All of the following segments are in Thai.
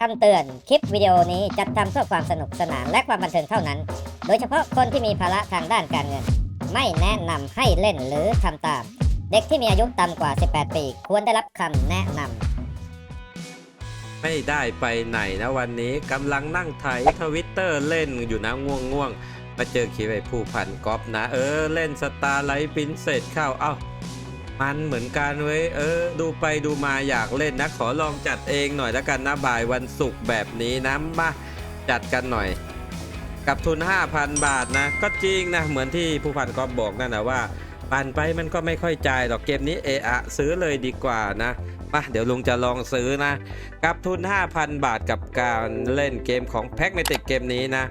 คำเตือน คลิปวิดีโอนี้จัดทำเพื่อความสนุกสนานและความบันเทิงเท่านั้น โดยเฉพาะคนที่มีภาระทางด้านการเงิน ไม่แนะนำให้เล่นหรือทำตาม เด็กที่มีอายุต่ำกว่า 18 ปี ควรได้รับคำแนะนำไม่ได้ไปไหนนะวันนี้กำลังนั่งไถทวิตเตอร์เล่นอยู่นะง่วงง่วงๆมาเจอคลิปไอ้ผู้พันก๊อฟนะ เออ เล่นสตาร์ไลท์ปินเสร็จเข้าเอ้า มันเหมือนกันเว้ยเออ ดูไปดูมาอยากเล่นนะ ขอลองจัดเองหน่อยแล้วกันนะบ่ายวันศุกร์แบบนี้นะมาจัดกันหน่อย กับทุน 5,000 บาทนะ ก็จริงนะ เหมือนที่ผู้พันก๊อฟบอกนั่นนะว่าปั่นไปมันก็ไม่ค่อยจ่ายหรอกเกมนี้เอะอะซื้อเลยดีกว่านะมาเดี๋ยวลุงจะลองซื้อนะ กับทุน 5,000 บาทกับการเล่นเกมของแพ็กเมติกเกมนี้นะ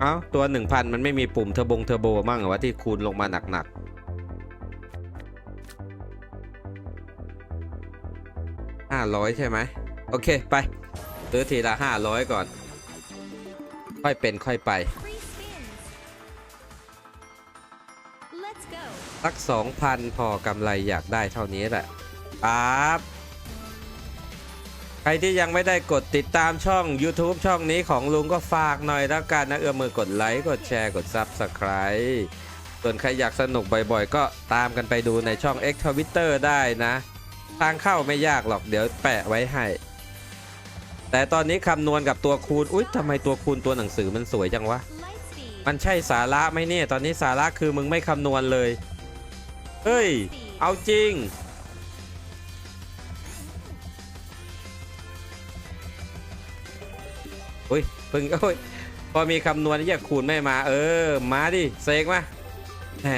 เอ้าตัว 1,000 มันไม่มีปุ่มเทอร์บงเทอร์โบมั่งเหรอวะที่คูณลงมาหนักๆ500ใช่ไหมโอเคไปซื้อทีละ500ก่อน ค่อยเป็นค่อยไป Free spins. Let's go. สัก2,000พอกำไรอยากได้เท่านี้แหละปั๊บ ใครที่ยังไม่ได้กดติดตามช่อง YouTube ช่องนี้ของลุงก็ฝากหน่อยแล้วกันนะเอื้อมมือกดไลค์กดแชร์กด Subscribe ส่วนใครอยากสนุกบ่อยๆ ก็ตามกันไปดูในช่อง X Twitter ได้นะ ทางเข้าไม่ยากหรอกเดี๋ยวแปะไว้ให้ แต่ตอนนี้คำนวณกับตัวคูณ อุ๊ยทำไมตัวคูณตัวหนังสือมันสวยจังวะ มันใช่สาระไหมเนี่ย ตอนนี้สาระคือมึงไม่คำนวณเลย เฮ้ย เอาจริง พิ่งโอ้ยพอมีคำนวณนี่อยากคูณไม่มา เออ มาดิเสกมาแหม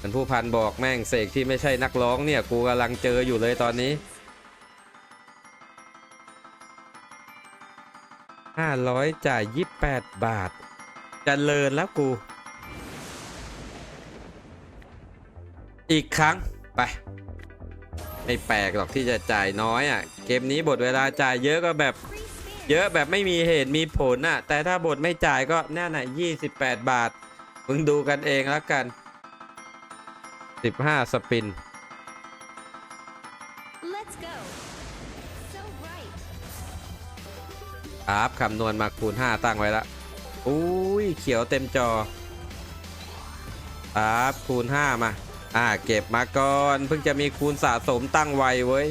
มันผู้พันบอกแม่งเสกที่ไม่ใช่นักร้องเนี่ย กูกำลังเจออยู่เลยตอนนี้500จ่าย28บาทจเจริญแล้วกู อีกครั้งไปไม่แปลกหรอกที่จะจ่ายน้อยอะ เกมนี้บทเวลาจ่ายเยอะก็แบบ เยอะแบบไม่มีเหตุมีผลอะ แต่ถ้าบทไม่จ่ายก็แน่น่ะ28บาท มึงดูกันเองแล้วกัน15สปิน Let's go. So bright. ครับคำนวณมาคูณ 5 ตั้งไว้ละอุ้ย เขียวเต็มจอ ครับคูณ 5 มา อ่า เก็บมาก่อน เพิ่งจะมีคูณสะสมตั้งไวเว้ย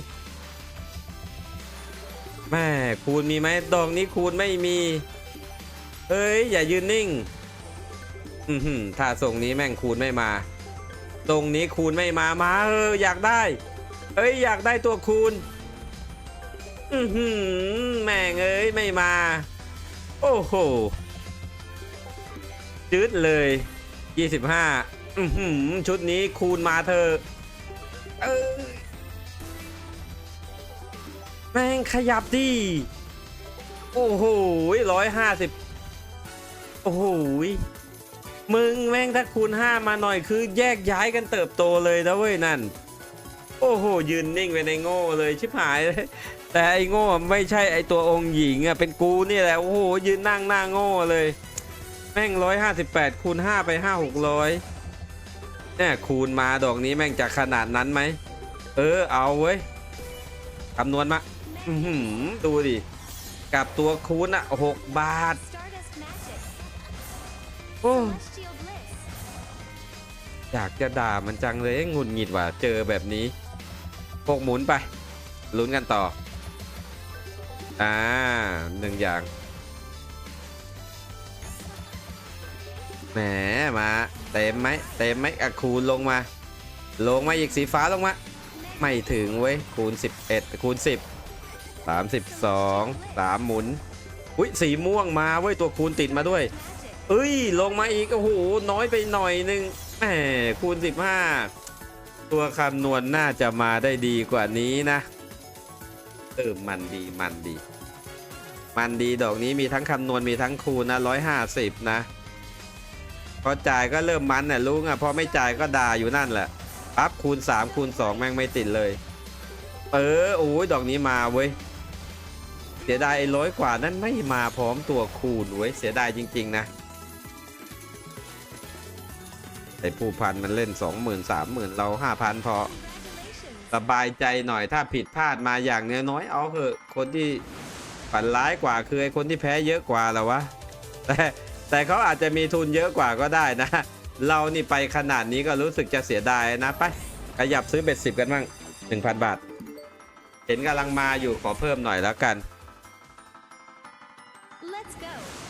แม่คูณมีไหมดอกนี้คูณไม่มี เอ้ย อย่ายืนนิ่ง อือหือถ้าส่งนี้แม่งคูณไม่มาตรงนี้คูณไม่มามาเอออยากได้เอ้ยอยากได้ตัวคูณ อือหือแม่งเอ้ยไม่มา โอ้โหจืดเลย 25อือหือชุดนี้คูณมาเธอเออ แม่งขยับดิโอ้โหร้อยห้าสิบโอ้โหมึงแม่งถ้าคูณ5มาหน่อยคือแยกย้ายกันเติบโตเลยนะเว้ยนั่น โอ้โห ยืนนิ่งไปในโง่เลยชิบหายเลยแต่ไอ้โง่ไม่ใช่ไอ้ตัวองค์หญิงอะเป็นกูนี่แหละ โอ้โห ยืนนั่งหน้าโง่เลย แม่งร้อยห้าสิบแปดคูณห้าไปห้าหกร้อยเนี่ยคูณมาดอกนี้แม่งจะขนาดนั้นไหม เออเอาเว้ยคำนวณมา อื้อหือดูดิ กับตัวคูณอะหกบาท โอ้อยากจะด่ามันจังเลยหงุดหงิดว่ะ เจอแบบนี้พกหมุนไป ลุ้นกันต่อ อ่าหนึ่งอย่าง แหมมา เต็มไหมเต็มไหมอะคูณลงมา ลงมาอีกสีฟ้าลงมา ไม่ถึงเว้ย คูณ 11 คูณ 10 32 3หมุน อุ้ยสีม่วงมาเว้ยตัวคูณติดมาด้วย เอ้ย ลงมาอีกโอ้โหน้อยไปหน่อยนึงแหมคูณ 15 ตัวคำนวณน่าจะมาได้ดีกว่านี้นะเออมันดีมันดี มันดีดอกนี้มีทั้งคำนวณมีทั้งคูณนะ150 นะพอจ่ายก็เริ่มมันน่ะลุงอะพอไม่จ่ายก็ด่าอยู่นั่นแหละปั๊บคูณ 3 คูณ 2 แม่งไม่ติดเลย เออโอ้ยดอกนี้มาเว้ย สียดายไอ้ร้อยกว่านั้นไม่มาพร้อมตัวคูณเว้ยเสียดายจริง ๆ นะไอ้ผู้พันมันเล่น20,000 30,000เรา5,000พอ Congratulations. สบายใจหน่อยถ้าผิดพลาดมาอย่างเนื้อน้อยเอาเถอะ คนที่ฝันร้ายกว่าคือไอ้คนที่แพ้เยอะกว่าและววะ แต่แต่เขาอาจจะมีทุนเยอะกว่าก็ได้นะ เรานี่ไปขนาดนี้ก็รู้สึกจะเสียดายนะไปขยับซื้อเบ็ดสิบกันบ้างหนึ่งพันบาท เห็นกำลังมาอยู่ขอเพิ่มหน่อยแล้วกัน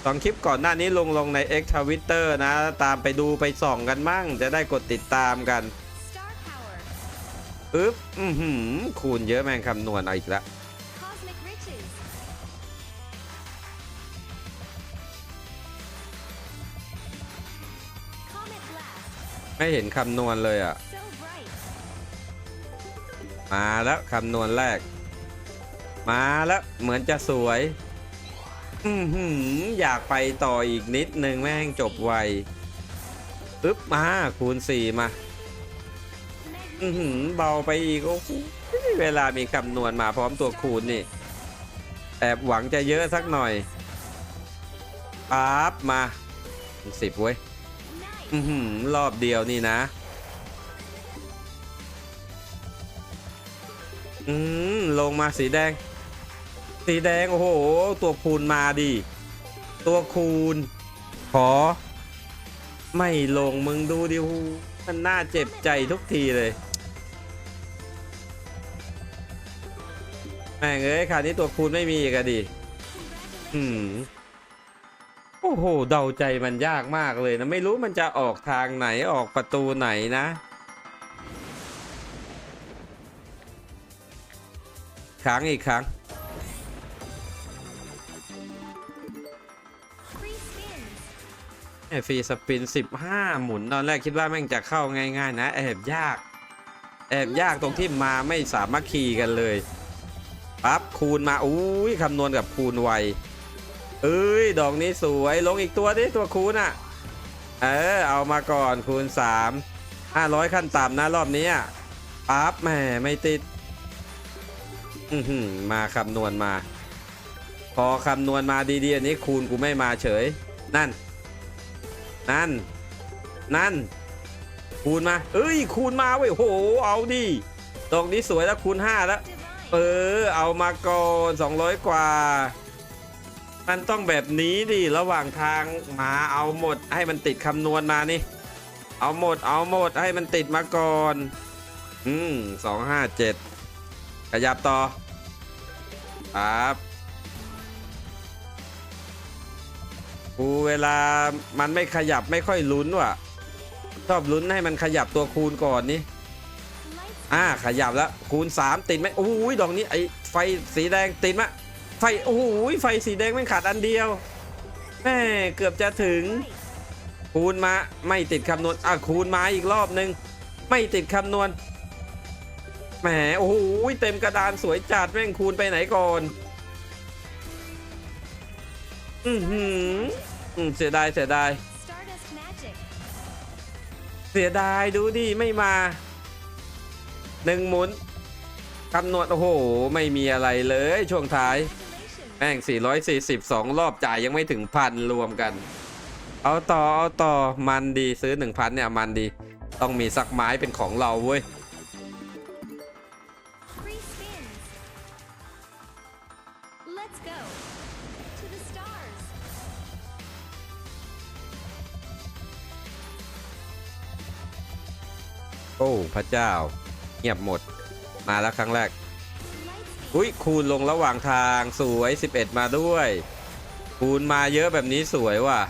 สองคลิปก่อนหน้านี้ลงลงใน X Twitter นะ ตามไปดูไปส่องกันมั่ง จะได้กดติดตามกัน Star power. อึ๊บอือหือคูณเยอะแม่งคำนวณเอาอีกแล้วไม่เห็นคำนวณเลยอะ มาแล้วคำนวณแรก มาแล้วเหมือนจะสวย อือหืออยากไปต่ออีกนิดนึงแม่งจบไวอึ๊บมาคูณสี่มา อือหือเบาไปอีกโอ้โหเวลามีคำนวณมาพร้อมตัวคูณนี่แอบหวังจะเยอะสักหน่อยปั๊บมาสิบเว้ย อือหือรอบเดียวนี่นะ อืมลงมาสีแดง สีแดง โอ้โห ตัวคูณมาดิ ตัวคูณ ขอ ไม่ลงมึงดูดิหูมันน่าเจ็บใจทุกทีเลย แม่งเอ้ยคราวนี้ตัวคูณไม่มีอีกอะดิอืมโอ้โห เดาใจมันยากมากเลยนะ ไม่รู้มันจะออกทางไหนออกประตูไหนนะ ครั้งอีกครั้ง ไอฟรีสปิน 15 หมุนตอนแรกคิดว่าแม่งจะเข้าง่ายๆ นะ แอบยาก แอบยากตรงที่มาไม่สามารถคีกันเลยปั๊บคูณมาอุ้ยคำนวณกับคูณไวเอ้ยดอกนี้สวยลงอีกตัวดิตัวคูณอะ เออเอามาก่อนคูณ 3 500 ขั้นต่ำนะรอบนี้อะปั๊บแหมไม่ติดมาคำนวณมา พอคำนวณมาดีๆอันนี้คูณกูไม่มาเฉย นั่น นั่น นั่น คูณมาเอ้ย คูณมาเว้ยโห เอาดิดอกนี้สวยแล้วคูณ5แล้วเออ เอามาก่อน200กว่า มันต้องแบบนี้ดิระหว่างทางมาเอาหมดให้มันติดคำนวณมานี่ เอาหมดเอาหมดให้มันติดมาก่อน อืมสองห้าเจ็ดขยับต่อครับ กูเวลามันไม่ขยับไม่ค่อยลุ้นว่ะชอบลุ้นให้มันขยับตัวคูณก่อนนี่อ่าขยับแล้วคูณ 3 ติดไหมโอ้ยดอกนี้ไอไฟสีแดงติดมะไฟโอ้โหไฟสีแดงมันขาดอันเดียวแม่เกือบจะถึง คูณมาไม่ติดคำนวณอะคูณมาอีกรอบนึง ไม่ติดคำนวณแหมโอ้โหเต็มกระดานสวยจัดแม่งคูณไปไหนก่อน อือหือ อืมเสียดายเสียดาย Stardust magic. เสียดายดูดิไม่มาหนึ่งหมุนคำนวณโอ้โห ไม่มีอะไรเลยช่วงท้าย Congratulations. แม่ง 442รอบจ่ายยังไม่ถึงพันรวมกัน เอาต่อ เอาต่อ มันดีซื้อ 1,000 เนี่ย มันดี ต้องมีสักไม้เป็นของเราเว้ย โอ้พระเจ้า เงียบหมด มาแล้วครั้งแรก อุ้ยคูณลงระหว่างทางสวย 11 มาด้วย คูณมาเยอะแบบนี้สวยว่ะ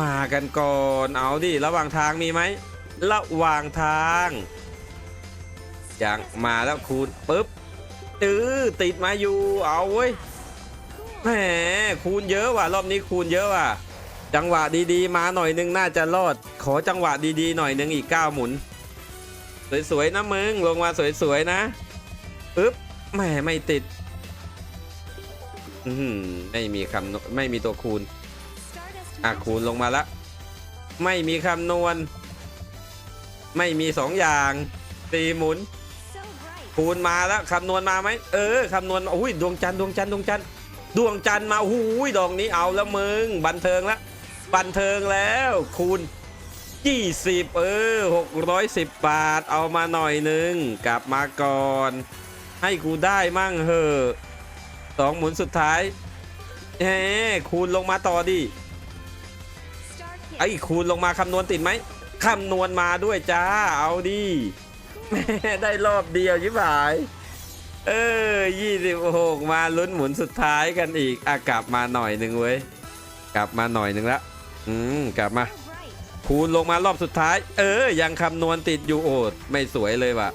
มากันก่อนเอาดิระหว่างทางมีไหมระหว่างทางอย่างมาแล้วคูณปุ๊บตื้อติดมาอยู่เอาเว้ยแหมคูณเยอะว่ะรอบนี้คูณเยอะว่ะ จังหวะดีๆ มาหน่อยนึงน่าจะรอด ขอจังหวะดีๆ หน่อยนึงอีก9หมุน สวยๆนะมึง ลงมาสวยๆนะปึ๊บแหมไม่ติดอือหือไม่มีคำนวณไม่มีตัวคูณอะคูณลงมาละ ไม่มีคำนวณ ไม่มีสองอย่างตีหมุน คูณมาแล้วคำนวณมาไหมเออคำนวณอุ้ยดวงจันทร์ดวงจันทร์ดวงจันทร์ดวงจันทร์มาอุ้ยดอกนี้เอาแล้วมึง บันเทิงแล้ว บันเทิงแล้วคูณ 20 เออ 610 บาทเอามาหน่อยหนึ่งกลับมาก่อน ให้กูได้มั่งเหอะสองหมุนสุดท้ายเฮ้คูณลงมาต่อดิ Star ไอ้ hit. คูณลงมาคำนวณติดไหมคำนวณมาด้วยจ้า เอาดิแม่ได้รอบเดียวยิบหาย เออ26มาลุ้นหมุนสุดท้ายกันอีกอะกลับมาหน่อยหนึ่งเว้ย กลับมาหน่อยหนึ่งละ อืมกลับมา All right. คูณลงมารอบสุดท้าย เออ ยังคำนวณติดอยู่โอดไม่สวยเลยว่ะ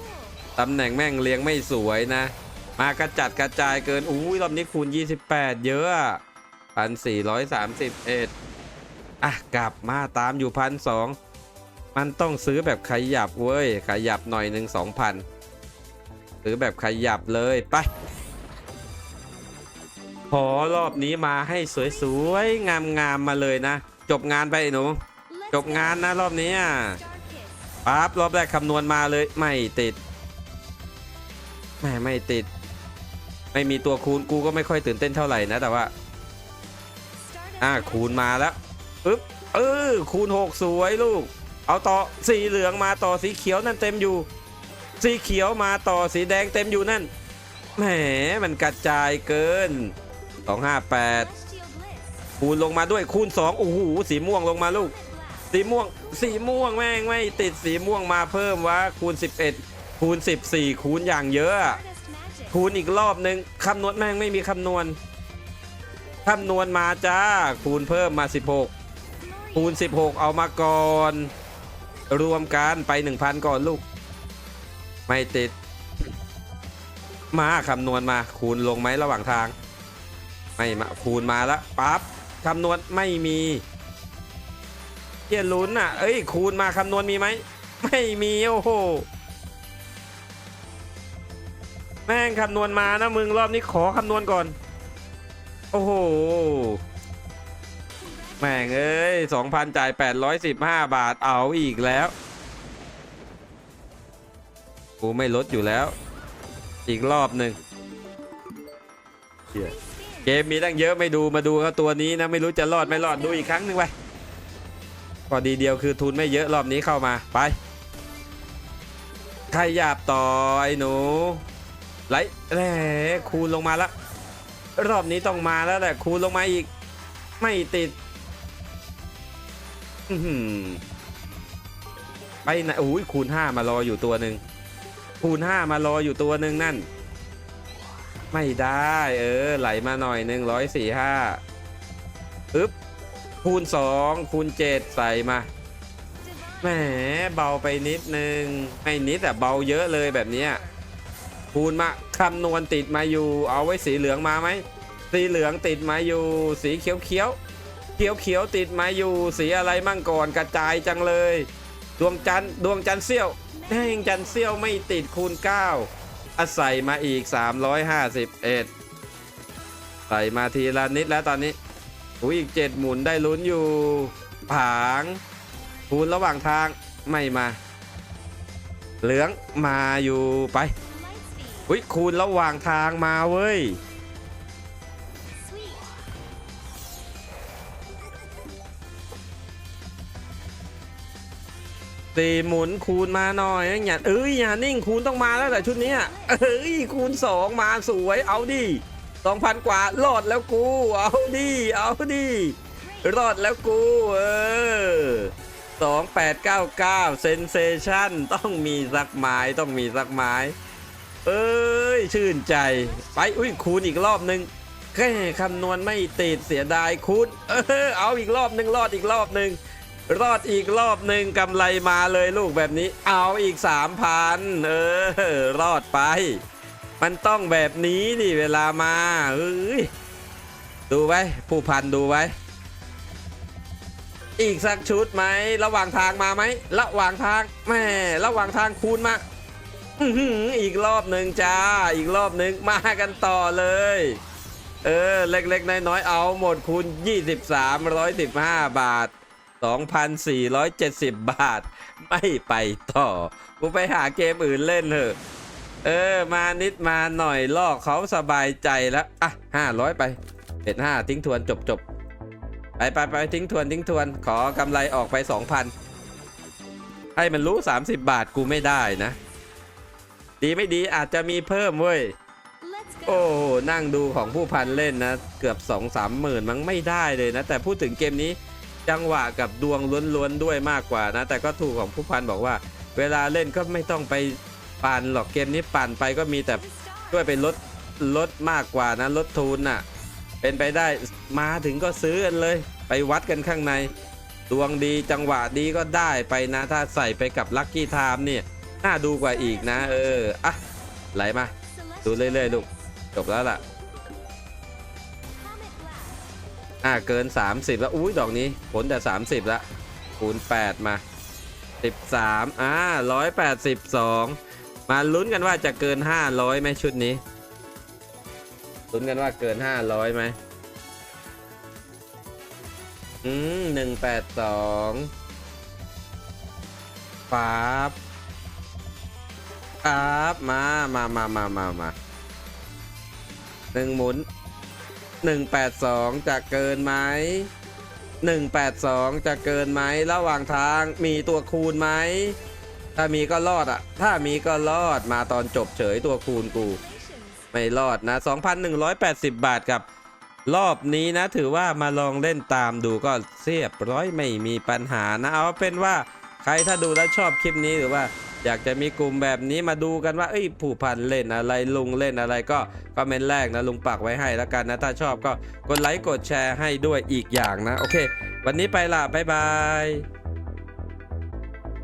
ตำแหน่งแม่งเรียงไม่สวยนะ มากระจัดกระจายเกินอุ้ยรอบนี้คูณ 28 เยอะพันสี่ร้อยสามสิบเอ็ดอะกลับมาตามอยู่พันสองมันต้องซื้อแบบขยับเว้ย ขยับหน่อยหนึ่งสองพันซื้อแบบขยับเลยไปขอรอบนี้มาให้สวยๆ งามๆมาเลยนะ จบงานไปไอ้หนู Let's จบงานนะรอบนี้อะ Star hit. ปั๊บรอบแรกคำนวณมาเลยไม่ติดแม่ไม่ติด ไม่มีตัวคูณกูก็ไม่ค่อยตื่นเต้นเท่าไหร่นะแต่ว่า Start อ่า at คูณมาแล้วปึ๊บเออคูณหกสวยลูก เอาต่อสีเหลืองมาต่อสีเขียวนั่นเต็มอยู่ สีเขียวมาต่อสีแดงเต็มอยู่นั่นแหมมันกระจายเกิน258 Celestial Bliss. คูณลงมาด้วยคูณ2โอ้โหสีม่วงลงมาลูก สีม่วงสีม่วงแม่งไม่ติดสีม่วงมาเพิ่มวะคูณ 11 คูณ 14 คูณอย่างเยอะ คูณอีกรอบหนึ่งคำนวณแม่งไม่มีคำนวณคำนวณมาจ้า คูณเพิ่มมา 16 คูณ 16 เอามาก่อน รวมกันไป 1,000 ก่อนลูก ไม่ติด มาคำนวณมาคูณลงไหมระหว่างทาง ไม่มาคูณมาแล้วปั๊บ คำนวณไม่มีเกียลุ้นอะ เอ้ย คูณมาคำนวณมีไหม ไม่มี โอ้โห แม่งคำนวณมานะมึงรอบนี้ขอคำนวณก่อน โอ้โห แม่งเอ้ยสองพันจ่ายแปดร้อยสิบห้าบาทเอาอีกแล้ว กูไม่ลดอยู่แล้ว อีกรอบหนึ่ง Three เกมมีตั้งเยอะไม่ดูมาดูเขาตัวนี้นะไม่รู้จะรอดไม่รอดดูอีกครั้งหนึ่งไปพอดีเดียวคือทุนไม่เยอะรอบนี้เข้ามาไปใครหยาบต่อไอ้หนูไหลแหมคูณลงมาละรอบนี้ต้องมาแล้วแหละคูณลงมาอีก ไม่ติดไปไหนอุ้ยคูณห้ามารออยู่ตัวหนึ่งคูณห้ามารออยู่ตัวหนึ่งนั่น ไม่ได้ เออ ไหลมาหน่อยหนึ่งร้อยสี่ห้าอึ๊บคูณสองคูณเจ็ดใส่มาแหมเบาไปนิดนึงไม่นิดแต่เบาเยอะเลยแบบนี้คูณมาคำนวณติดมาอยู่ เอาไว้สีเหลืองมาไหมสีเหลืองติดมาอยู่ สีเขียวเขียวเขียวเขียวติดมาอยู่ สีอะไรมั่งก่อนกระจายจังเลย ดวงจันทร์ดวงจันทร์เสี้ยวแม่งจันทร์เสี้ยวไม่ติดคูณ9 อาศัยมาอีก 351 ใส่มาทีละนิดแล้วตอนนี้อุ้ยอีกเจ็ดหมุนได้ลุ้นอยู่ ผางคูณระหว่างทางไม่มา เหลืองมาอยู่ไปอุ้ยคูณระหว่างทางมาเว้ย สี่หมุนคูณมาหน่อยนะอย่าเอ้ยอย่านิ่งคูณต้องมาแล้วแหละชุดนี้เอ้ยคูณสองมาสวยเอาดิสองพันกว่ารอดแล้วกูเอาดิเอาดิรอดแล้วกูเออสองแปดเก้าเก้าเซนเซชันต้องมีสักไม้ต้องมีสักไม้เอ้ยชื่นใจไปอุ้ยคูณอีกรอบหนึ่งแค่คำนวณไม่ติดเสียดายคูณเออเอาอีกรอบหนึ่งรอดอีกรอบหนึ่ง รอดอีกรอบหนึ่งกำไรมาเลยลูกแบบนี้ เอาอีกสามพันเออ รอดไป มันต้องแบบนี้ดิเวลามาเอ้ยดูไว้ ผู้พันดูไว้ อีกสักชุดไหม ระหว่างทางมาไหม ระหว่างทางแม่ระหว่างทางคูณมาอีกรอบหนึ่งจ้า อีกรอบหนึ่งมากันต่อเลย เออ เล็กๆน้อยๆเอาหมดคูณ 23 115 บาท 2,470 บาท ไม่ไปต่อ กูไปหาเกมอื่นเล่นเถอะ เออ มานิดมาหน่อยลอกเขาสบายใจแล้ว อะ 500 ไปเป็น5ทิ้งทวนจบจบๆไปไปไปทิ้งทวนทิ้งทวน ขอกำไรออกไป 2,000 ให้มันรู้ 30 บาทกูไม่ได้นะ ดีไม่ดีอาจจะมีเพิ่มเว้ย Let's โอ้ go. โหนั่งดูของผู้พันเล่นนะ เกือบ 2 3 หมื่นมันไม่ได้เลยนะ แต่พูดถึงเกมนี้ จังหวะกับดวงล้วนๆด้วยมากกว่านะ แต่ก็ถูกของผู้พันบอกว่า เวลาเล่นก็ไม่ต้องไปปั่นหรอกเกมนี้ปั่นไปก็มีแต่ The star. ช่วยไปลดลดมากกว่านะลดทุนน่ะ เป็นไปได้มาถึงก็ซื้อกันเลย ไปวัดกันข้างใน ดวงดีจังหวะดีก็ได้ไปนะ ถ้าใส่ไปกับลัคกี้ไทม์เนี่ยน่าดูกว่าอีกนะ เออ อะ ไหลมา ดูเรื่อยๆลูกจบแล้วล่ะ อะเกิน 30 แล้ว อุ้ยดอกนี้ผลแต่ 30 ละคูณ 8 มา 13อ่า182 มาลุ้นกันว่าจะเกิน 500ไหมชุดนี้ ลุ้นกันว่าเกิน 500ไหมอืมหนึ่งแปดสองปั๊บปั๊บมามามามามามาหนึ่งหมุน หนึ่งแปดสองจะเกินไหมหนึ่งแปดสองจะเกินไหมระหว่างทางมีตัวคูณไหมถ้ามีก็รอดอะถ้ามีก็รอดมาตอนจบเฉยตัวคูณกู ไม่รอดนะ 2,180 บาทกับ รอบนี้นะ ถือว่ามาลองเล่นตามดูก็เรียบร้อยไม่มีปัญหานะ เอาเป็นว่าใครถ้าดูแล้วชอบคลิปนี้หรือว่า อยากจะมีกลุ่มแบบนี้มาดูกันว่าเอ้ยผู้พันเล่นอะไรลุงเล่นอะไรก็คอมเมนต์แรกนะลุงปักไว้ให้แล้วกันนะถ้าชอบก็กดไลค์กดแชร์ให้ด้วยอีกอย่างนะ โอเค วันนี้ไปละบ๊ายบาย